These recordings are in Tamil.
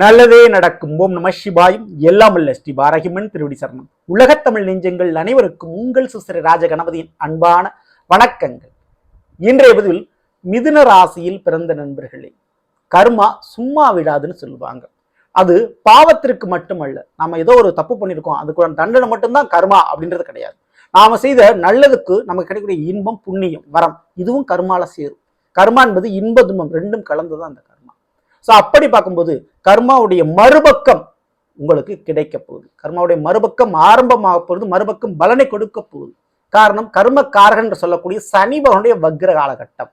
நல்லதே நடக்கும் ஓம் நம சிவாயும் எல்லாம் அல்ல ஸ்ரீ பாரகிமன் திருவடி சரணம். உலகத்தமிழ் நெஞ்சங்கள் அனைவருக்கும் உங்கள் சுசிர ராஜ கணபதியின் அன்பான வணக்கங்கள். இன்றைய பதிவில் மிதுன ராசியில் பிறந்த நண்பர்களே கர்மா சும்மா விடாதுன்னு சொல்லுவாங்க. அது பாவத்திற்கு மட்டுமல்ல நம்ம ஏதோ ஒரு தப்பு பண்ணியிருக்கோம் அதுக்குள்ள தண்டனை மட்டும்தான் கர்மா அப்படின்றது கிடையாது. நாம செய்த நல்லதுக்கு நமக்கு கிடைக்கக்கூடிய இன்பம் புண்ணியம் வரம் இதுவும் கர்மால சேரும். கர்மா என்பது இன்ப துன்பம் ரெண்டும் கலந்துதான் அந்த ஸோ அப்படி பார்க்கும்போது கர்மாவுடைய மறுபக்கம் உங்களுக்கு கிடைக்க போகுது. கர்மாவுடைய மறுபக்கம் ஆரம்பமாக போகுது மறுபக்கம் பலனை கொடுக்க போகுது. காரணம் கர்ம காரகன் என்று சொல்லக்கூடிய சனி பகவானுடைய வக்ர காலகட்டம்.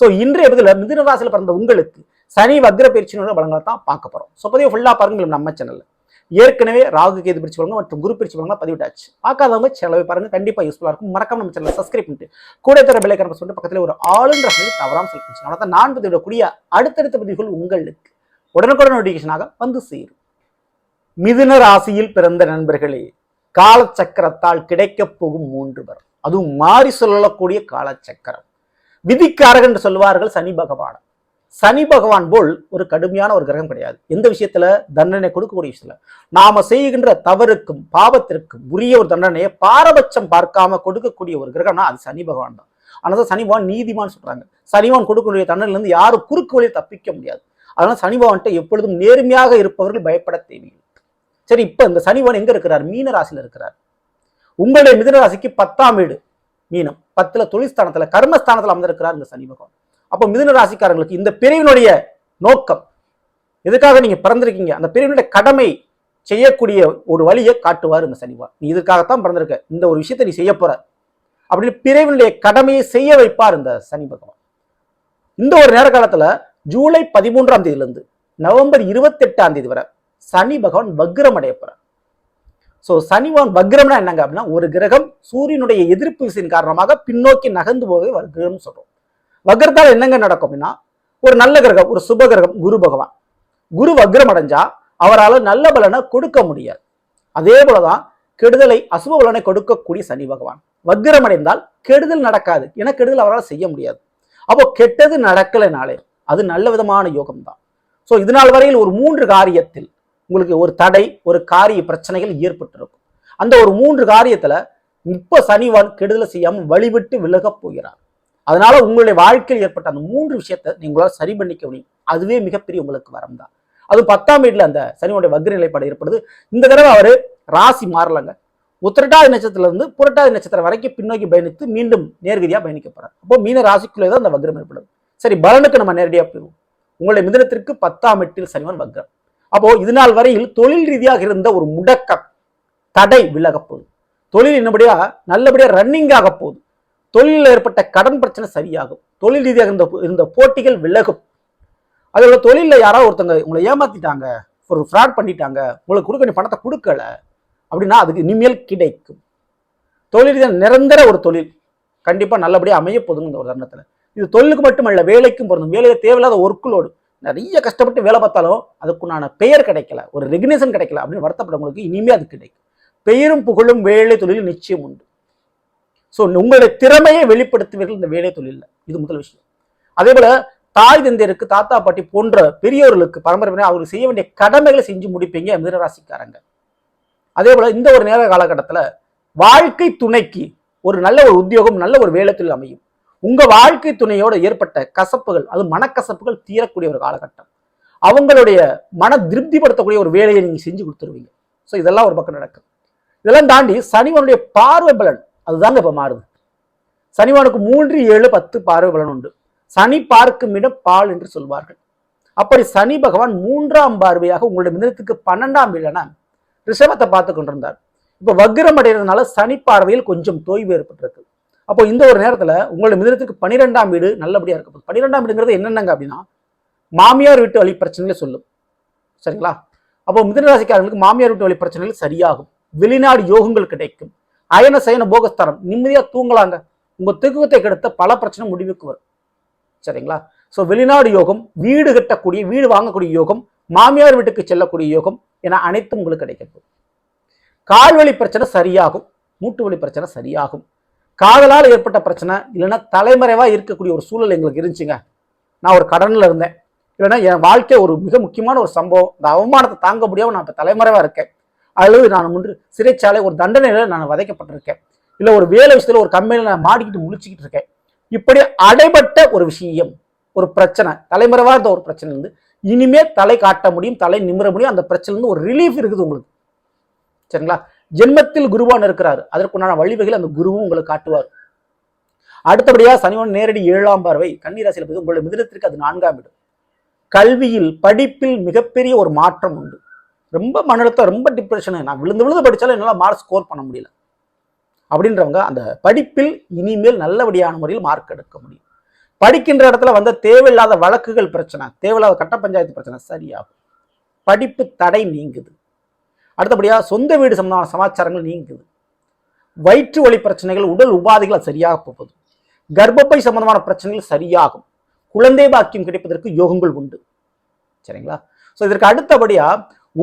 ஸோ இன்றைய பதில மிதுன ராசியில் பிறந்த உங்களுக்கு சனி வக்ர பயிற்சியினுடைய பலங்களை தான் பார்க்க போகிறோம் ஸோ பதிவு ஃபுல்லாக பாருங்கள் நம்ம சேனலில் ஏற்கனவே ராகு கேது பிரிச்சு பலங்க மற்றும் குரு பிரிச்சு பலங்க பதிவிட்டாச்சு. பார்க்காதவங்க சேனலை பாருங்க. கண்டிப்பா யூஸ்ஃபுல்லா இருக்கும். மறக்காம நம்ம சேனலை சப்ஸ்கிரைப் பண்ணிட்டு கூட தர பிள்ளை கரப்ப சொல்லிட்டு பக்கத்துல ஒரு ஆளுன்ற சொல்லி தவறாம சொல்லி அதனால நான் பதிவிடக்கூடிய அடுத்தடுத்த பதிவுகள் உங்களுக்கு உடனுக்குடன் நோட்டிஃபிகேஷனாக வந்து சேரும். மிதுன ராசியில் பிறந்த நண்பர்களே காலச்சக்கரத்தால் கிடைக்கப் போகும் மூன்று வரும். அதுவும் மாறி சொல்லக்கூடிய காலச்சக்கரம். விதிக்காரகன் என்று சொல்வார்கள் சனி பகவான். சனி பகவான் போல் ஒரு கடுமையான ஒரு கிரகம் கிடையாது. எந்த விஷயத்துல? தண்டனை கொடுக்கக்கூடிய விஷயத்துல. நாம செய்கின்ற தவறுக்கும் பாவத்திற்கும் உரிய ஒரு தண்டனையை பாரபட்சம் பார்க்காம கொடுக்கக்கூடிய ஒரு கிரகம்னா அது சனி பகவான் தான். ஆனால் சனி பகவான் நீதிமான் சொல்றாங்க. சனிவான் கொடுக்கக்கூடிய தண்டனையிலிருந்து யாரும் குறுக்கு வழியை தப்பிக்க முடியாது. அதனால சனி பகவான்கிட்ட எப்பொழுதும் நேர்மையாக இருப்பவர்கள் பயப்பட தேவையில்லை. சரி இப்ப இந்த சனிபவன் எங்க இருக்கிறார்? மீன ராசியில் இருக்கிறார். உங்களுடைய மிதன ராசிக்கு பத்தாம் வீடு மீனம். பத்துல தொழில்ஸ்தானத்துல கர்மஸ்தானத்துல அமர்ந்திருக்கிறார் இந்த சனி பகவான். அப்போ மிதுன ராசிக்காரங்களுக்கு இந்த பிரிவினுடைய நோக்கம் எதுக்காக நீங்க பிறந்திருக்கீங்க? அந்த பிரிவினுடைய கடமை செய்யக்கூடிய ஒரு வழியை காட்டுவார் இந்த சனிவார் நீ இதுக்காகத்தான் பிறந்திருக்க இந்த ஒரு விஷயத்தை நீ செய்ய போற அப்படின்னு பிரிவினுடைய கடமையை செய்ய வைப்பார் இந்த சனி பகவான். இந்த ஒரு நேர காலத்துல ஜூலை பதிமூன்றாம் தேதியிலிருந்து நவம்பர் இருபத்தி எட்டாம் தேதி வரை சனி பகவான் வக்ரம் அடைய போறார். ஸோ சனிவான் வக்ரம்னா என்னங்க அப்படின்னா ஒரு கிரகம் சூரியனுடைய எதிர்ப்பு விசையின் காரணமாக பின்னோக்கி நகர்ந்து போகவே வக்ரம்னு சொல்றோம். வக்ரத்தால் என்னங்க நடக்கும் அப்படின்னா ஒரு நல்ல கிரகம் ஒரு சுப கிரகம் குரு பகவான். குரு வக்ரம் அடைஞ்சா அவரால் நல்ல பலனை கொடுக்க முடியாது. அதே போலதான் கெடுதலை அசுப பலனை கொடுக்கக்கூடிய சனி பகவான். வக்ரம் அடைந்தால் கெடுதல் நடக்காது. ஏன்னா கெடுதல் அவரால் செய்ய முடியாது. அப்போ கெட்டது நடக்கலைனாலே அது நல்ல விதமான யோகம் தான் ஸோ இதனால் வரையில் ஒரு மூன்று காரியத்தில் உங்களுக்கு ஒரு தடை ஒரு காரிய பிரச்சனைகள் ஏற்பட்டிருக்கும். அந்த ஒரு மூன்று காரியத்துல இப்ப சனிவான் கெடுதலை செய்யாமல் வழிவிட்டு விலகப் போகிறார். அதனால உங்களுடைய வாழ்க்கையில் ஏற்பட்ட அந்த மூன்று விஷயத்தை நீங்களால் சரி பண்ணிக்க முடியும். அதுவே மிகப்பெரிய உங்களுக்கு வரம் தான் அது பத்தாம் வீட்டில் அந்த சனியோடைய வக்ர நிலைப்பாடு ஏற்படுது. இந்த தடவை அவர் ராசி மாறலங்க. உத்திரட்டாதி நட்சத்திரத்திலிருந்து புரட்டாதி நட்சத்திரம் வரைக்கும் பின்னோக்கி பயணித்து மீண்டும் நேர்கதியாக பயணிக்க போகிறார் அப்போ மீன ராசிக்குள்ளே தான் அந்த வக்ரம் ஏற்படுது. சரி பலனுக்கு நம்ம நேரடியாக போயிடுவோம் உங்களுடைய மிதனத்திற்கு பத்தாம் எட்டில் சனிவன் வக்ரம். அப்போ இது நாள் வரையில் தொழில் ரீதியாக இருந்த ஒரு முடக்கம் தடை விலக போகுது. தொழில் என்னபடியா நல்லபடியாக ரன்னிங் ஆக போகுது. தொழிலில் ஏற்பட்ட கடன் பிரச்சனை சரியாகும். தொழில் ரீதியாக இருந்த இருந்த போட்டிகள் விலகும். அதோட தொழிலில் யாராவது ஒருத்தங்க உங்களை ஏமாத்திட்டாங்க ஒரு ஃப்ராட் பண்ணிட்டாங்க உங்களுக்கு கொடுக்க நீ பணத்தை கொடுக்கல அப்படின்னா அதுக்கு இனிமேல் கிடைக்கும். தொழில் ரீதியாக நிரந்தர ஒரு தொழில். கண்டிப்பாக நல்லபடியாக அமைய போதுங்க இந்த ஒரு தருணத்தில். இது தொழிலுக்கு மட்டுமல்ல வேலைக்கும் பொருந்தும். வேலையில் தேவையில்லாத ஒர்க்குலோடு நிறைய கஷ்டப்பட்டு வேலை பார்த்தாலும் அதுக்குண்டான பெயர் கிடைக்கல ஒரு ரெகனேஷன் கிடைக்கல அப்படின்னு வருத்தப்படுறவங்களுக்கு இனிமேல் அது கிடைக்கும். பெயரும் புகழும் வேலை தொழில் நிச்சயம் உண்டு. ஸோ உங்களுடைய திறமையை வெளிப்படுத்துவீர்கள் இந்த வேலை தொழிலில். இது முதல் விஷயம். அதே போல தாய் தந்தையருக்கு தாத்தா பாட்டி போன்ற பெரியவர்களுக்கு பரம்பரை அவருக்கு செய்ய வேண்டிய கடமைகளை செஞ்சு முடிப்பீங்க மிதனராசிக்காரங்க. அதே போல இந்த ஒரு நேர காலகட்டத்தில் வாழ்க்கை துணைக்கு ஒரு நல்ல ஒரு உத்தியோகம் நல்ல ஒரு வேலை தொழில் அமையும். உங்க வாழ்க்கை துணையோட ஏற்பட்ட கசப்புகள் அது மனக்கசப்புகள் தீரக்கூடிய ஒரு காலகட்டம். அவங்களுடைய மன திருப்திப்படுத்தக்கூடிய ஒரு வேலையை நீங்க செஞ்சு கொடுத்துருவீங்க. ஸோ இதெல்லாம் ஒரு பக்கம் நடக்கும். இதெல்லாம் தாண்டி சனிவனுடைய பார்வை பலன். அதுதாங்க இப்போ மாறுது. சனிவானுக்கு மூன்று ஏழு பத்து பார்வை பலன் உண்டு. சனி பார்க்கும் இடம் பால் என்று சொல்வார்கள். அப்படி சனி பகவான் மூன்றாம் பார்வையாக உங்களுடைய மிதனத்துக்கு பன்னெண்டாம் வீடான ரிஷபத்தை பார்த்து கொண்டிருந்தார். இப்போ வக்ரம் அடைகிறதுனால சனி பார்வையில் கொஞ்சம் தோய்வு ஏற்பட்டிருக்கு. அப்போ இந்த ஒரு நேரத்தில் உங்களுடைய மிதனத்துக்கு பன்னிரெண்டாம் வீடு நல்லபடியாக இருக்கும் பன்னிரெண்டாம் வீடுங்கிறது என்னென்னங்க அப்படின்னா மாமியார் வீட்டு வழி பிரச்சனைகளை சொல்லும். சரிங்களா? அப்போ மிதனராசிக்காரர்களுக்கு மாமியார் வீட்டு வழி பிரச்சனைகள் சரியாகும். வெளிநாடு யோகங்கள் கிடைக்கும். அயன சயன போகஸ்தானம் நிம்மதியாக தூங்கலாங்க. உங்கள் தூக்கத்தை கெடுத்த பல பிரச்சனை முடிவுக்கு வரும். சரிங்களா? ஸோ வெளிநாடு யோகம் வீடு கட்டக்கூடிய வீடு வாங்கக்கூடிய யோகம் மாமியார் வீட்டுக்கு செல்லக்கூடிய யோகம் என அனைத்தும் உங்களுக்கு கிடைக்கும் கால்வழி பிரச்சனை சரியாகும். மூட்டு வலி பிரச்சனை சரியாகும். காதலால் ஏற்பட்ட பிரச்சனை இல்லைன்னா தலைமறைவாக இருக்கக்கூடிய ஒரு சூழல் எங்களுக்கு இருந்துச்சுங்க. நான் ஒரு கடனில் இருந்தேன். இல்லைன்னா என் வாழ்க்கை ஒரு மிக முக்கியமான ஒரு சம்பவம். இந்த அவமானத்தை தாங்க முடியாமல் நான் இப்போ தலைமறைவாக இருக்கேன். அல்லது நான் ஒன்று சிறைச்சாலை ஒரு தண்டனையில் நான் வதைக்கப்பட்டிருக்கேன். இல்லை ஒரு வேலை விஷயத்தில் ஒரு கம்பெனியில் நான் மாடிக்கிட்டு முழிச்சிக்கிட்டு இருக்கேன். இப்படி அடைபட்ட ஒரு விஷயம் ஒரு பிரச்சனை தலைமுறைவாக இருந்த ஒரு பிரச்சனை இருந்து இனிமே தலை காட்ட முடியும் தலை நிமிர முடியும். அந்த பிரச்சனைலேருந்து ஒரு ரிலீஃப் இருக்குது உங்களுக்கு. சரிங்களா? ஜென்மத்தில் குருவான் இருக்கிறார். அதற்குண்டான வழிவகையில் அந்த குருவும் உங்களுக்கு காட்டுவார். அடுத்தபடியாக சனிவன் நேரடி ஏழாம் பார்வை. கன்னிராசியில் போய் உங்களுடைய மிதிரத்திற்கு அது நான்காம் இடம். கல்வியில் படிப்பில் மிகப்பெரிய ஒரு மாற்றம் உண்டு. ரொம்ப மன அழுத்தம் ரொம்ப டிப்ரெஷனு நான் விழுந்து விழுந்து படித்தாலும் என்னால் மார்க் ஸ்கோர் பண்ண முடியல. அப்படின்றவங்க அந்த படிப்பில் இனிமேல் நல்லபடியான முறையில் மார்க் எடுக்க முடியும். படிக்கின்ற இடத்துல வந்த தேவையில்லாத வழக்குகள் பிரச்சனை தேவையில்லாத கட்ட பஞ்சாயத்து பிரச்சனை சரியாகும். படிப்பு தடை நீங்குது. அடுத்தபடியாக சொந்த வீடு சம்பந்தமான சமாச்சாரங்கள் நீங்குது. வயிற்று வலி பிரச்சனைகள் உடல் உபாதைகள் சரியாக போகுது. கர்ப்பப்பை சம்பந்தமான பிரச்சனைகள் சரியாகும். குழந்தை பாக்கியம் கிடைப்பதற்கு யோகங்கள் உண்டு. சரிங்களா? ஸோ இதற்கு அடுத்தபடியாக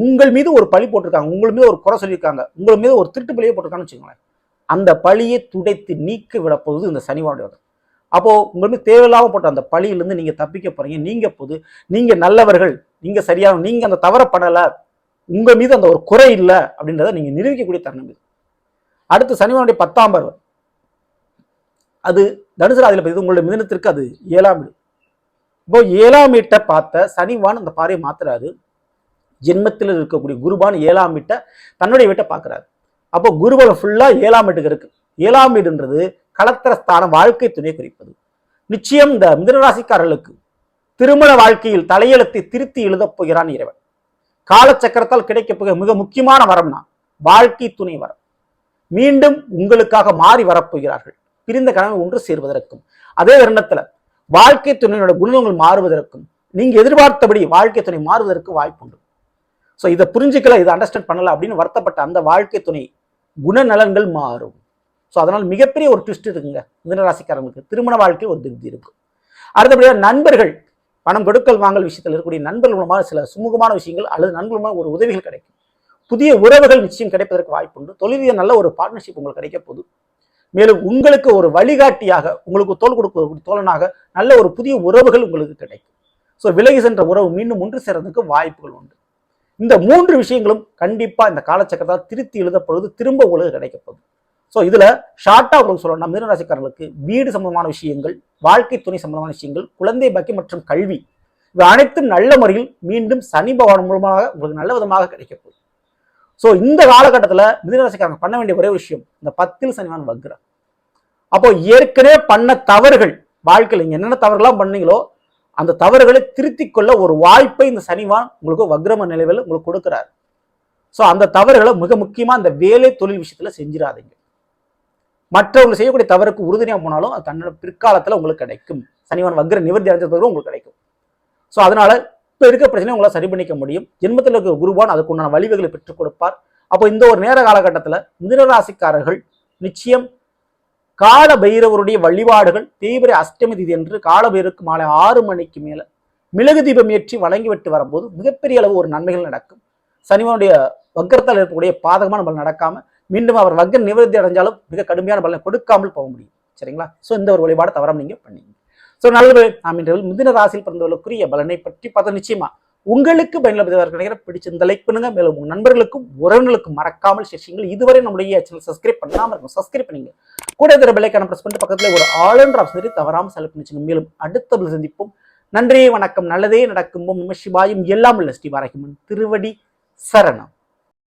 உங்கள் மீது ஒரு பழி போட்டிருக்காங்க. உங்கள் மீது ஒரு குறை சொல்லியிருக்காங்க. உங்கள் மீது ஒரு திருட்டு பழியே போட்டிருக்காங்கன்னு வச்சுக்கோங்களேன். அந்த பழியை துடைத்து நீக்க விடப்போகுது இந்த சனிவானுடைய வகை. அப்போ உங்கள் மீது தேவையில்லாமல் போட்ட அந்த பழியிலேருந்து நீங்க தப்பிக்க போறீங்க. நீங்க போது நீங்க நல்லவர்கள் நீங்க சரியான நீங்க அந்த தவறை பண்ணலை உங்க மீது அந்த ஒரு குறை இல்லை அப்படின்றத நீங்க நிரூபிக்கக்கூடிய தருணம் இது. அடுத்து சனிவானுடைய பத்தாம் பருவம். அது தனுசு ராசியில பதிவு உங்களுடைய மிதனத்திற்கு அது ஏழாம் வீடு. இப்போ ஏழாம் வீட்டை பார்த்த சனிவான் அந்த பாறையை மாத்துறாரு. ஜென்மத்தில் இருக்கக்கூடிய குருபான் ஏழாம் வீட்டை தன்னுடைய வீட்டை பார்க்குறாரு. அப்போ குருபலம் ஃபுல்லா ஏழாம் வீட்டுக்கு இருக்கு. ஏழாம் வீடுன்றது களத்திரஸ்தான வாழ்க்கை துணையை குறிப்பது. நிச்சயம் இந்த மிதனராசிக்காரர்களுக்கு திருமண வாழ்க்கையில் தலையெழுத்தை திருத்தி எழுதப் போகிறான் இறைவன். காலச்சக்கரத்தால் கிடைக்கப் போகிற மிக முக்கியமான வரம்னா வாழ்க்கை துணை வரம். மீண்டும் உங்களுக்காக மாறி வரப்போகிறார்கள். பிரிந்த கனவை ஒன்று சேர்வதற்கும் அதே தருணத்துல வாழ்க்கை துணையினோட குணங்கள் மாறுவதற்கும் நீங்க எதிர்பார்த்தபடி வாழ்க்கை துணை மாறுவதற்கு வாய்ப்புண்டு. ஸோ இதை புரிஞ்சிக்கல இதை அண்டர்ஸ்டாண்ட் பண்ணல அப்படின்னு வருத்தப்பட்ட அந்த வாழ்க்கை துணை குணநலன்கள் மாறும். ஸோ அதனால் மிகப்பெரிய ஒரு ட்விஸ்ட் இருக்குங்க. மிதனராசிக்காரங்களுக்கு திருமண வாழ்க்கை ஒரு திருப்தி இருக்கும் அடுத்தபடியாக நண்பர்கள் பணம் கொடுக்கல் வாங்கல் விஷயத்தில் இருக்கக்கூடிய நண்பர்கள் மூலமாக சில சுமூகமான விஷயங்கள் அல்லது நண்பர்கள் மூலமாக ஒரு உதவிகள் கிடைக்கும். புதிய உறவுகள் நிச்சயம் கிடைப்பதற்கு வாய்ப்புண்டு உண்டு. தொழிலில் நல்ல ஒரு பார்ட்னர்ஷிப் உங்களுக்கு கிடைக்க போகுது. மேலும் உங்களுக்கு ஒரு வழிகாட்டியாக உங்களுக்கு தோல் கொடுக்கக்கூடிய தோழனாக நல்ல ஒரு புதிய உறவுகள் உங்களுக்கு கிடைக்கும். ஸோ விலகி சென்ற உறவு மீண்டும் ஒன்று சேர்றதுக்கு வாய்ப்புகள் உண்டு. இந்த மூன்று விஷயங்களும் கண்டிப்பாக இந்த காலச்சக்கரத்தால் திருத்தி எழுதப்படுவது திரும்ப உங்களுக்கு கிடைக்க ஸோ இதில் ஷார்ட்டாக உங்களுக்கு சொல்லணும். மிதனராசிக்காரர்களுக்கு வீடு சம்பந்தமான விஷயங்கள் வாழ்க்கை துணை சம்பந்தமான விஷயங்கள் குழந்தை பாக்கியம் மற்றும் கல்வி இவை அனைத்தும் நல்ல முறையில் மீண்டும் சனி பகவான் மூலமாக உங்களுக்கு நல்ல விதமாக கிடைக்கப்படும் ஸோ இந்த காலகட்டத்தில் மிதுனராசிக்காரங்க பண்ண வேண்டிய ஒரே விஷயம் இந்த பத்தில் சனிவான் வக்ரம். அப்போ ஏற்கனவே பண்ண தவறுகள் வாழ்க்கையில் நீங்கள் என்னென்ன தவறுலாம் பண்ணீங்களோ அந்த தவறுகளை திருத்திக் கொள்ள ஒரு வாய்ப்பை இந்த சனிவான் உங்களுக்கு வக்ரம நிலைவில் உங்களுக்கு கொடுக்குறாரு. ஸோ அந்த தவறுகளை மிக முக்கியமாக இந்த வேலை தொழில் விஷயத்தில் செஞ்சிடாதீங்க மற்றவங்க செய்யக்கூடிய தவறுக்கு உறுதுணையாக போனாலும் அது தன்னோட பிற்காலத்தில் உங்களுக்கு கிடைக்கும். சனிவான் வக்ர நிவர்த்தி அடைஞ்ச பிறகு உங்களுக்கு கிடைக்கும். ஸோ அதனால இப்போ இருக்க பிரச்சனையை உங்களால் சரி பண்ணிக்க முடியும். ஜென்மத்தில் இருக்க குருவான் அதுக்கு உண்டான வழிவகைகளை பெற்றுக் கொடுப்பார். அப்போ இந்த ஒரு நேர காலகட்டத்தில் மிதனராசிக்காரர்கள் நிச்சயம் கால பைரவருடைய வழிபாடுகள் தீவிர அஷ்டமி திதி என்று காலபைரவுக்கு மாலை ஆறு மணிக்கு மேலே மிளகு தீபம் ஏற்றி வழங்கிவிட்டு வரும்போது மிகப்பெரிய அளவு ஒரு நன்மைகள் நடக்கும். சனிவனுடைய வக்கரத்தால் இருக்கக்கூடிய பாதகமான பலன் நடக்காமல் மீண்டும் அவர் வக்க நிவர்த்தி அடைஞ்சாலும் மிக கடுமையான பலனை கொடுக்காமல் போக முடியும். சரிங்களா? ஸோ இந்த ஒரு வழிபாடு தவறாமல் நீங்கள் பண்ணீங்க ஸோ நல்லது நாம் இன்று முந்தின ராசியில் பிறந்தவர்களுக்குரிய பலனை பற்றி பார்த்தா நிச்சயமா உங்களுக்கு பயனுள்ள பிடிச்ச பிடிச்சிருந்த லைக் பண்ணுங்க. மேலும் உங்க நண்பர்களுக்கும் உறவினர்களுக்கும் மறக்காமல் சேஷங்கள். இதுவரை நம்மளுடைய சேனல் சப்ஸ்கிரைப் பண்ணாம இருக்கும் சப்ஸ்கிரைப் பண்ணீங்க. கூட இருக்கிற பெல்லைக்கான பிரஸ் பண்ணிட்டு பக்கத்துல ஒரு ஆல் ஆப்ஷன் தவறாம செலவு பண்ணிச்சுங்க மேலும் அடுத்த சந்திப்போம். நன்றி வணக்கம். நல்லதே நடக்கும். ஓம் சிவாயும். எல்லாம் உள்ள ஸ்ரீ வாராகிமன் திருவடி சரணம்.